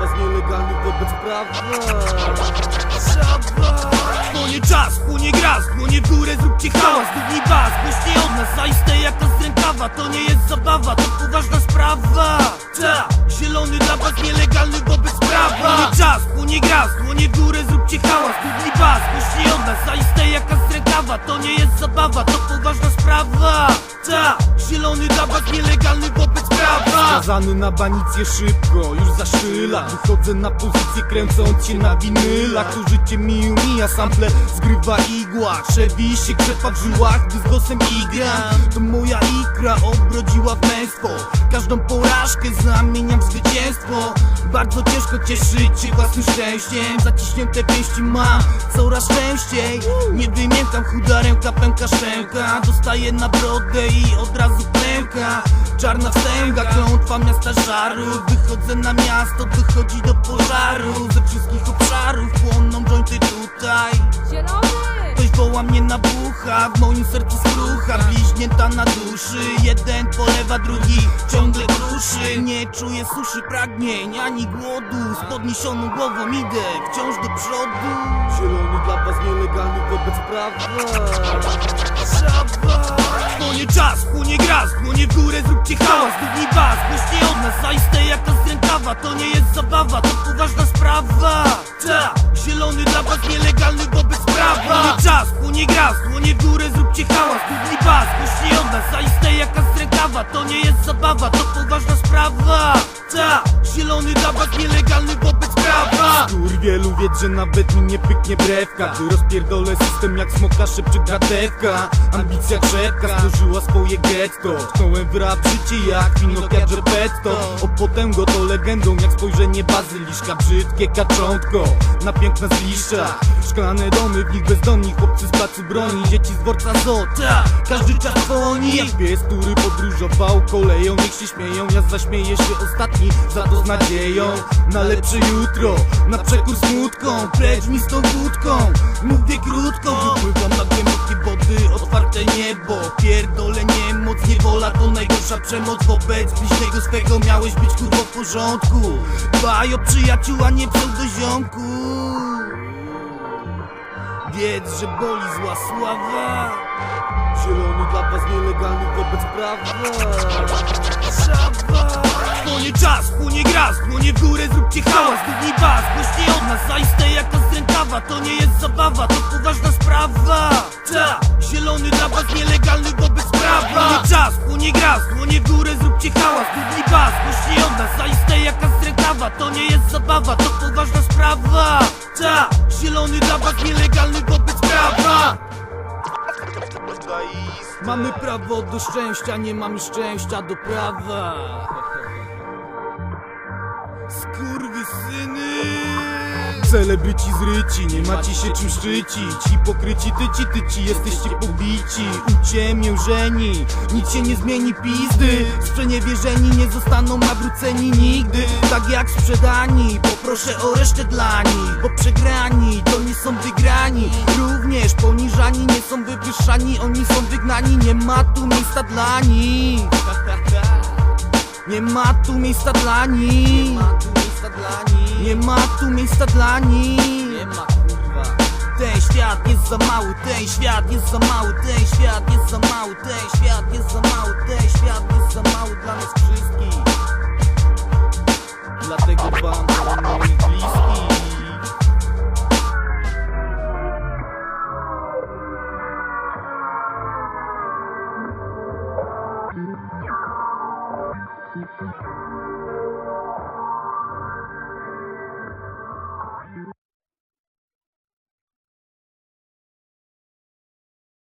was nielegalny wobec prawa. Płonie czas, płonie gras, płonie górę, zróbcie hałas Długi bas, głośniej od nas, zaiste jak z rękawa To nie jest zabawa, to poważna sprawa. Ta, zielony dla was nielegalny wobec prawa. Płonie czas, płonie gras, płonie górę, zróbcie hałas Długi bas, głośniej od nas, zaiste jak z rękawa To nie jest zabawa, to poważna sprawa. Ta, zielony dla was nielegalny wobec prawa Skazany na banicję szybko, już za szyla Wychodzę na pozycję kręcąc się na winylach Tu życie mi umija, sample zgrywa igła. Krzewi się krzepa w żyłach, gdy z głosem igram To moja ikra obrodziła w męstwo. Każdą porażkę zamieniam w zwycięstwo. Bardzo ciężko cieszyć się własnym szczęściem. Zaciśnięte pięści mam coraz częściej. Nie wymiękam chuda ręka, pęka szczęka. Dostaję na brodę i od razu klęka. Czarna wstęga, klątwa miasta żarów Wychodzę na miasto, dochodzi do pożaru. Ze wszystkich obszarów płoną jointy tutaj. Zielony! Ktoś woła mnie na bucha, w moim sercu skrucha. Bliźnięta na duszy, jeden polewa, drugi ciągle kruszy. Nie czuję suszy pragnień, ani głodu. Z podniesioną głową idę wciąż do przodu. Zielony dla was nielegalny wobec prawa. Szaba Płonie czas, płonie gras, płonie w górę, zróbcie hałas. Długi To nie jest zabawa, to poważna sprawa. Ta, zielony dla was nielegalny wobec prawa. Płonie czas, płonie gras, płonie w górę, zróbcie hałas. Długi bas, głośniej od nas, zaiste jak ta z rękawa To nie jest zabawa, to poważna sprawa. Ta, zielony dla was nielegalny wobec prawa wielu wiedz, że nawet mi nie pyknie brewka. Gdy rozpierdolę system jak smoka szepcze gratewka Ambicja krzepka stworzyła swoje getto. Tknąłem w rap życie jak Pinokio Geppetto. O potęgo to legendą jak spojrzenie bazyliszka. Brzydkie kaczątko na piękna zliszcza Szklane domy, w nich bezdomni chłopcy z placu broni. Dzieci z dworca zota, każdy czas dzwoni. Jak pies, który podróżował koleją Niech się śmieją, ja zaśmieję się ostatni Za to z nadzieją. Na lepsze jutro Na przekór smutką, precz mi z tą wódką. Mówię krótko, wypływam na głębokie wody Otwarte niebo, pierdolę niemoc Niewola to najgorsza przemoc wobec bliźniego swego. Miałeś być kurwo w porządku. Dbaj o przyjaciół, a nie pseudoziomku Wiedz, że boli zła sława. Zielony dla was nielegalny wobec prawa. Szaba Płonie czas, płonie gras, płonie w górę, zróbcie hałas Długi bas, głośniej od nas, zaiste jak ta z rękawa To nie jest zabawa, to poważna sprawa. Ta, zielony dla was nielegalny wobec prawa. Płonie czas, płonie gras, płonie w górę, zróbcie hałas Długi bas, głośniej od nas, zaiste jak ta z rękawa To nie jest zabawa, to poważna sprawa. Ta, zielony dla was nielegalny wobec prawa. Mamy prawo do szczęścia, nie mamy szczęścia do prawa Skurwysyny. Celebryci zryci, nie macie się czym szczycić. Hipokryci, tyci, tyci, jesteście pobici. Uciemiężeni, nic się nie zmieni pizdy. Sprzeniewierzeni nie zostaną nawróceni nigdy. Tak jak sprzedani, poproszę o resztę dla nich. Bo przegrani, to nie są wygrani. Również poniżani, nie są wywyższani Oni są wygnani, nie ma tu miejsca dla nich ma tu miejsca dla nich. Nie ma tu miejsca dla nich. Ten świat jest za mały, ten świat jest za mały Ten świat jest za mały, ten świat jest za mały Ten świat jest za mały dla nas